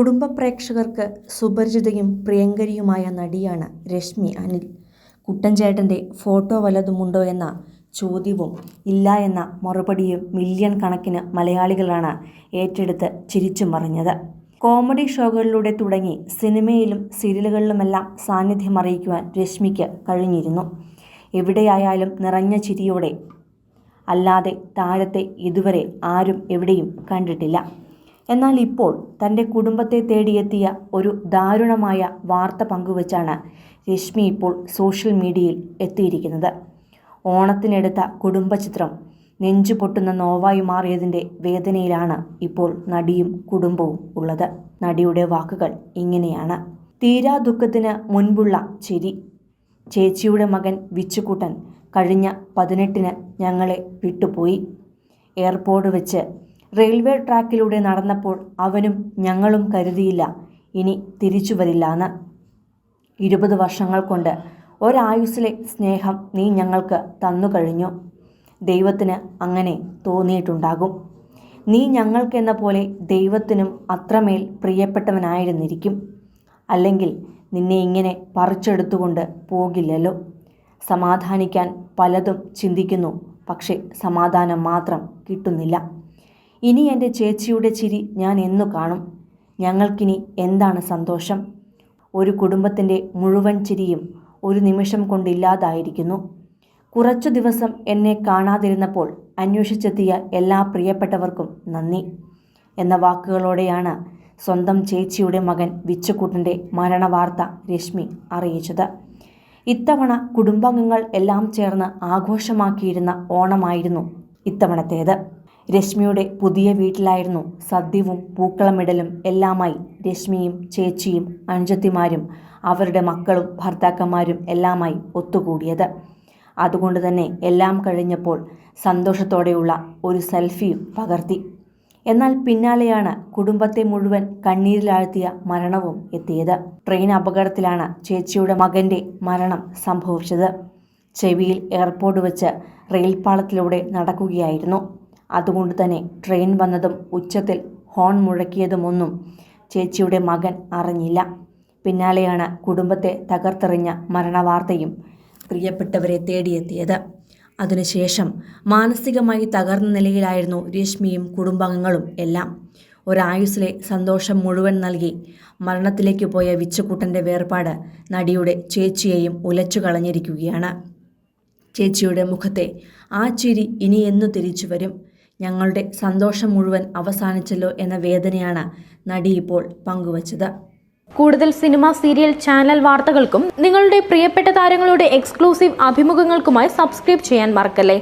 കുടുംബ പ്രേക്ഷകർക്ക് സുപരിചിതയും പ്രിയങ്കരിയുമായ നടിയാണ് രശ്മി അനിൽ. കുട്ടൻചേട്ടന്റെ ഫോട്ടോ വല്ലതുമുണ്ടോ എന്ന ചോദ്യവും ഇല്ല എന്ന മറുപടിയും മില്യൺ കണക്കിന് മലയാളികളാണ് ഏറ്റെടുത്ത് ചിരിച്ചു മറിഞ്ഞത്. കോമഡി ഷോകളിലൂടെ തുടങ്ങി സിനിമയിലും സീരിയലുകളിലുമെല്ലാം സാന്നിധ്യം അറിയിക്കുവാൻ രശ്മിക്ക് കഴിഞ്ഞിരുന്നു. എവിടെയായാലും നിറഞ്ഞ ചിരിയോടെ അല്ലാതെ താരത്തെ ഇതുവരെ ആരും എവിടെയും കണ്ടിട്ടില്ല. എന്നാൽ ഇപ്പോൾ തന്റെ കുടുംബത്തെ തേടിയെത്തിയ ഒരു ദാരുണമായ വാർത്ത പങ്കുവച്ചാണ് രശ്മി ഇപ്പോൾ സോഷ്യൽ മീഡിയയിൽ എത്തിയിരിക്കുന്നത്. ഓണത്തിനെടുത്ത കുടുംബചിത്രം നെഞ്ചു പൊട്ടുന്ന നോവായി മാറിയതിന്റെ വേദനയിലാണ് ഇപ്പോൾ നടിയും കുടുംബവും ഉള്ളത്. നടിയുടെ വാക്കുകൾ ഇങ്ങനെയാണ്. തീരാ ദുഃഖത്തിന് മുൻപുള്ള ചിരി. ചേച്ചിയുടെ മകൻ വിച്ചുകൂട്ടൻ കഴിഞ്ഞ പതിനെട്ടിന് ഞങ്ങളെ വിട്ടുപോയി. എയർപോർട്ട് വെച്ച് റെയിൽവേ ട്രാക്കിലൂടെ നടന്നപ്പോൾ അവനും ഞങ്ങളും കരുതിയില്ല ഇനി തിരിച്ചു വരില്ലാന്ന് ഇരുപത് വർഷങ്ങൾ കൊണ്ട് ഒരായുസ്സിലെ സ്നേഹം നീ ഞങ്ങൾക്ക് തന്നു കഴിഞ്ഞു. ദൈവത്തിന് അങ്ങനെ തോന്നിയിട്ടുണ്ടാകും. നീ ഞങ്ങൾക്കെന്ന പോലെ ദൈവത്തിനും അത്രമേൽ പ്രിയപ്പെട്ടവനായിരുന്നിരിക്കും. അല്ലെങ്കിൽ നിന്നെ ഇങ്ങനെ പറിച്ചെടുത്തുകൊണ്ട് പോകില്ലല്ലോ. സമാധാനിക്കാൻ പലതും ചിന്തിക്കുന്നു പക്ഷേ സമാധാനം മാത്രം കിട്ടുന്നില്ല. ഇനി എന്റെ ചേച്ചിയുടെ ചിരി ഞാൻ എന്നു കാണും. ഞങ്ങൾക്കിനി എന്താണ് സന്തോഷം? ഒരു കുടുംബത്തിന്റെ മുഴുവൻ ചിരിയും ഒരു നിമിഷം കൊണ്ടില്ലാതായിരിക്കുന്നു. കുറച്ചു ദിവസം എന്നെ കാണാതിരുന്നപ്പോൾ അന്വേഷിച്ചെത്തിയ എല്ലാ പ്രിയപ്പെട്ടവർക്കും നന്ദി എന്ന വാക്കുകളോടെയാണ് സ്വന്തം ചേച്ചിയുടെ മകൻ വിച്ചുക്കുട്ടന്റെ മരണവാർത്ത രശ്മി അറിയിച്ചത്. ഇത്തവണ കുടുംബാംഗങ്ങൾ എല്ലാം ചേർന്ന് ആഘോഷമാക്കിയിരുന്ന ഓണമായിരുന്നു ഇത്തവണത്തേത്. രശ്മിയുടെ പുതിയ വീട്ടിലായിരുന്നു സദ്യവും പൂക്കളമിടലും എല്ലാമായി രശ്മിയും ചേച്ചിയും അനുജത്തിമാരും അവരുടെ മക്കളും ഭർത്താക്കന്മാരും എല്ലാമായി ഒത്തുകൂടിയത്. അതുകൊണ്ട് തന്നെ എല്ലാം കഴിഞ്ഞപ്പോൾ സന്തോഷത്തോടെയുള്ള ഒരു സെൽഫിയും പകർത്തി. എന്നാൽ പിന്നാലെയാണ് കുടുംബത്തെ മുഴുവൻ കണ്ണീരിലാഴ്ത്തിയ മരണവും എത്തിയത്. ട്രെയിൻ അപകടത്തിലാണ് ചേച്ചിയുടെ മകന്റെ മരണം സംഭവിച്ചത്. ചെവിയിൽ എയർപോർട്ട് വെച്ച് റെയിൽപാളത്തിലൂടെ നടക്കുകയായിരുന്നു. അതുകൊണ്ട് തന്നെ ട്രെയിൻ വന്നതും ഉച്ചത്തിൽ ഹോൺ മുഴക്കിയതുമൊന്നും ചേച്ചിയുടെ മകൻ അറിഞ്ഞില്ല. പിന്നാലെയാണ് കുടുംബത്തെ തകർത്തെറിഞ്ഞ മരണവാർത്തയും പ്രിയപ്പെട്ടവരെ തേടിയെത്തിയത്. അതിനുശേഷം മാനസികമായി തകർന്ന നിലയിലായിരുന്നു രശ്മിയും കുടുംബാംഗങ്ങളും എല്ലാം. ഒരായുസിലെ സന്തോഷം മുഴുവൻ നൽകി മരണത്തിലേക്ക് പോയ വിച്ചുക്കുട്ടന്റെ വേർപാട് നടിയുടെ ചേച്ചിയെയും ഉലച്ചു കളഞ്ഞിരിക്കുകയാണ്. ചേച്ചിയുടെ മുഖത്തെ ആ ചിരി ഇനി എന്നു തിരിച്ചു വരും. ഞങ്ങളുടെ സന്തോഷം മുഴുവൻ അവസാനിച്ചല്ലോ എന്ന വേദനയാണ് നടി ഇപ്പോൾ പങ്കുവച്ചത്. കൂടുതൽ സിനിമ സീരിയൽ ചാനൽ വാർത്തകൾക്കും നിങ്ങളുടെ പ്രിയപ്പെട്ട താരങ്ങളുടെ എക്സ്ക്ലൂസീവ് അഭിമുഖങ്ങൾക്കുമായി സബ്സ്ക്രൈബ് ചെയ്യാൻ മറക്കല്ലേ?